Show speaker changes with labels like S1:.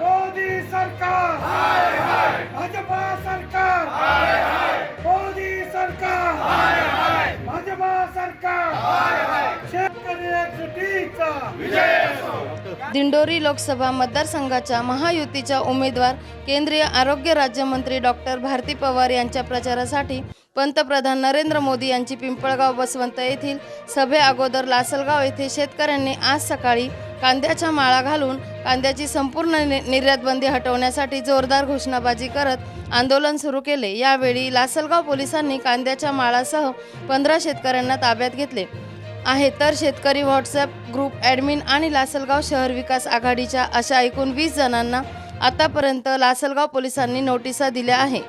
S1: ಮೋದಿ ಸರ್ಕಾರ ಭಾಜಪಾ ಸರ್ಕಾರ ಮೋದಿ ಸರ್ಕಾರ ಭಾಜಪಾ ಸರ್ಕಾರ
S2: दिंडोरी लोकसभा मतदारसंघाच्या महायुतीच्या उमेदवार केंद्रीय आरोग्य राज्यमंत्री डॉक्टर भारती पवार यांच्या प्रचारासाठी पंतप्रधान नरेंद्र मोदी यांची पिंपळगाव बसवंत येथील सभे अगोदर लासलगाव येथे शेतकऱ्यांनी आज सकाळी कांद्याच्या माळा घालून कांद्याची संपूर्ण नि- निर्यातबंदी हटवण्यासाठी जोरदार घोषणाबाजी करत आंदोलन सुरू केले. यावेळी लासलगाव पोलिसांनी कांद्याच्या माळासह पंधरा शेतकऱ्यांना ताब्यात घेतले. आहे तर शेतकरी व्हॉट्सॲप ग्रुप ॲडमिन आणि लासलगाव शहर विकास आघाडीच्या अशा एकूण वीस जणांना आतापर्यंत लासलगाव पोलिसांनी नोटिसा दिल्या आहे